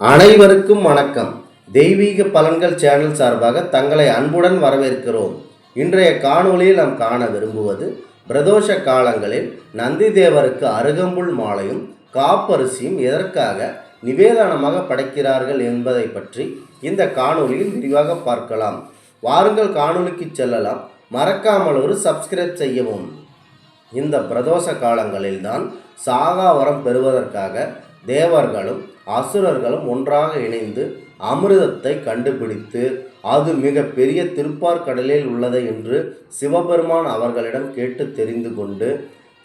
அனைவருக்கும் வணக்கம். தெய்வீக பலன்கள் சேனல் சார்பாக தங்களை அன்புடன் வரவேற்கிறோம். இன்றைய காணொளியில் நாம் காண விரும்புவது பிரதோஷ காலங்களில் நந்தி தேவருக்கு அருகம்புல் மாலையும் காப்பரிசியும் எதற்காக நிவேதனமாக படைக்கிறார்கள் என்பதை பற்றி இந்த காணொளியில் விரிவாக பார்க்கலாம். வாருங்கள் காணொளிக்கு செல்லலாம். மறக்காமல் ஒரு சப்ஸ்கிரைப் செய்யவும். இந்த பிரதோஷ காலங்களில்தான் சாகா வரம் பெறுவதற்காக தேவர்களும் அசுரர்களும் ஒன்றாக இணைந்து அமிர்தத்தை கண்டுபிடித்து அது மிக பெரிய திருப்பார்கடலில் உள்ளது என்று சிவபெருமான் அவர்களிடம் கேட்டு தெரிந்து கொண்டு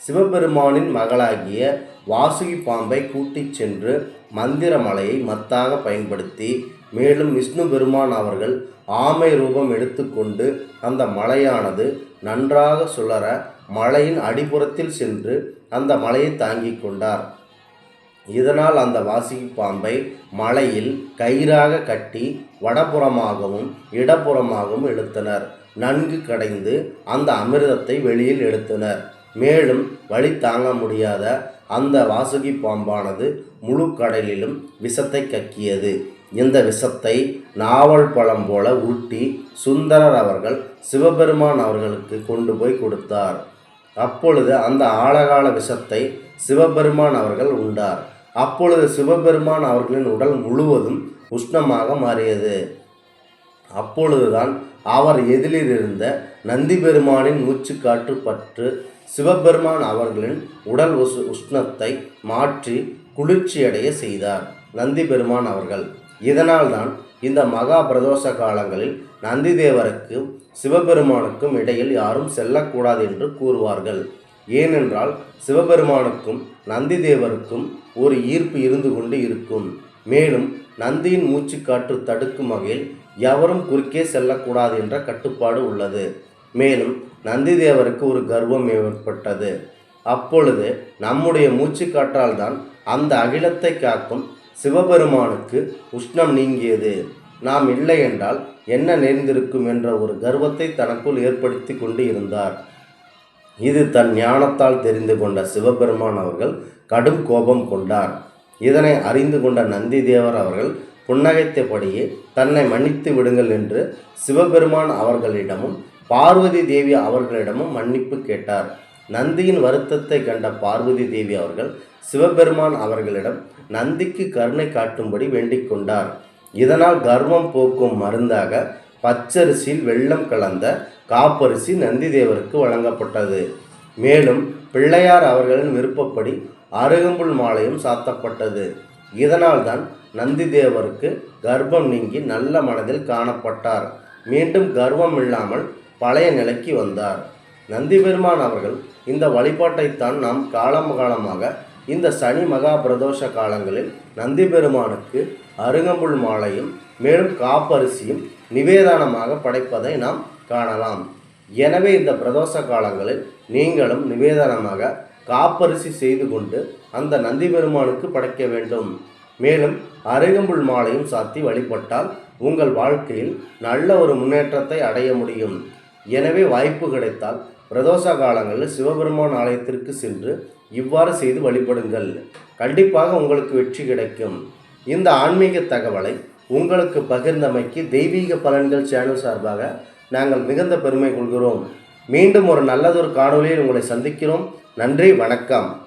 சிவபெருமானின் மகளாகிய வாசுகி பாம்பை கூட்டிச் சென்று மந்திரமலையை மத்தாக பயன்படுத்தி மேலும் விஷ்ணு பெருமான் அவர்கள் ஆமை ரூபம் எடுத்துக்கொண்டு அந்த மலையானது நன்றாக சுழற மலையின் அடிப்புறத்தில் சென்று அந்த மலையை தாங்கிக் கொண்டார். இதனால் அந்த வாசுகி பாம்பை மலையில் கயிறாக கட்டி வடபுறமாகவும் இடப்புறமாகவும் இழுத்தனர். நன்கு கடைந்து அந்த அமிர்தத்தை வெளியில் எடுத்தனர். மேலும் வழி தாங்க முடியாத அந்த வாசுகி பாம்பானது முழு கடலிலும் விஷத்தை கக்கியது. இந்த விஷத்தை நாவல் பழம் போல ஊட்டி சுந்தரர் அவர்கள் சிவபெருமான் அவர்களுக்கு கொண்டு போய் கொடுத்தார். அப்பொழுது அந்த ஆழகால விஷத்தை சிவபெருமான் அவர்கள் உண்டார். அப்பொழுது சிவபெருமான் அவர்களின் உடல் முழுவதும் உஷ்ணமாக மாறியது. அப்பொழுதுதான் அவர் எதிரில் இருந்த நந்தி பெருமானின் மூச்சுக்காற்று பற்று சிவபெருமான் அவர்களின் உடல் உஸ் உஷ்ணத்தை மாற்றி குளிர்ச்சியடைய செய்தார் நந்தி பெருமான் அவர்கள். இதனால்தான் இந்த மகா பிரதோஷ காலங்களில் நந்தி தேவருக்கும் சிவபெருமானுக்கும் இடையில் யாரும் செல்லக்கூடாது என்று கூறுவார்கள். ஏனென்றால் சிவபெருமானுக்கும் நந்தி தேவருக்கும் ஒரு ஈர்ப்பு இருந்து கொண்டு இருக்கும். மேலும் நந்தியின் மூச்சுக்காற்று தடுக்கும் வகையில் எவரும் குறுக்கே செல்லக்கூடாது என்ற கட்டுப்பாடு உள்ளது. மேலும் நந்தி தேவருக்கு ஒரு கர்வம் ஏற்பட்டது. அப்பொழுது நம்முடைய மூச்சுக்காற்றால் தான் அந்த அகிலத்தை காக்கும் சிவபெருமானுக்கு உஷ்ணம் நீங்கியது. நாம் இல்லை என்றால் என்ன நேர்ந்திருக்கும் என்ற ஒரு கர்வத்தை தனக்குள் ஏற்படுத்தி கொண்டு இருந்தார். இது தன் ஞானத்தால் தெரிந்து கொண்ட சிவபெருமான் அவர்கள் கடும் கோபம் கொண்டார். இதனை அறிந்து கொண்ட நந்தி தேவர் அவர்கள் புன்னகைத்தபடியே தன்னை மன்னித்து விடுங்கள் என்று சிவபெருமான் அவர்களிடமும் பார்வதி தேவி அவர்களிடமும் மன்னிப்பு கேட்டார். நந்தியின் வருத்தத்தை கண்ட பார்வதி தேவி அவர்கள் சிவபெருமான் அவர்களிடம் நந்திக்கு கருணை காட்டும்படி வேண்டிக் கொண்டார். இதனால் கர்வம் போக்கும் மருந்தாக பச்சரிசியில் வெள்ளம் கலந்த காப்பரிசி நந்திதேவருக்கு வழங்கப்பட்டது. மேலும் பிள்ளையார் அவர்களின் விருப்பப்படி அருகம்புல் மாலையும் சாத்தப்பட்டது. இதனால்தான் நந்திதேவருக்கு கர்ப்பம் நீங்கி நல்ல மனதில் காணப்பட்டார். மீண்டும் கர்வம் இல்லாமல் பழைய நிலைக்கு வந்தார். நந்தி பெருமான் அவர்கள் இந்த வழிபாட்டைத்தான் நாம் காலம் காலமாக இந்த சனி மகா பிரதோஷ காலங்களில் நந்தி பெருமானுக்கு அருகம்புல் மாலையும் மேலும் காப்பரிசியும் நிவேதானமாக படைப்பதை நாம் காணலாம். எனவே இந்த பிரதோஷ காலங்களில் நீங்களும் நிவேதனமாக காப்பரிசி செய்து கொண்டு அந்த நந்தி பெருமானுக்கு படைக்க வேண்டும். மேலும் அருகம்புல் மாலையும் சாத்தி வழிபட்டால் உங்கள் வாழ்க்கையில் நல்ல ஒரு முன்னேற்றத்தை அடைய முடியும். எனவே வாய்ப்பு கிடைத்தால் பிரதோஷ காலங்களில் சிவபெருமான் ஆலயத்திற்கு சென்று இவ்வாறு செய்து வழிபடுங்கள். கண்டிப்பாக உங்களுக்கு வெற்றி கிடைக்கும். இந்த ஆன்மீக தகவலை உங்களுக்கு பகிர்ந்தமைக்கு தெய்வீக பலன்கள் சேனல் சார்பாக நாங்கள் மிகுந்த பெருமை கொள்கிறோம். மீண்டும் ஒரு நல்லதொரு காணொலியில் உங்களை சந்திக்கிறோம். நன்றி வணக்கம்.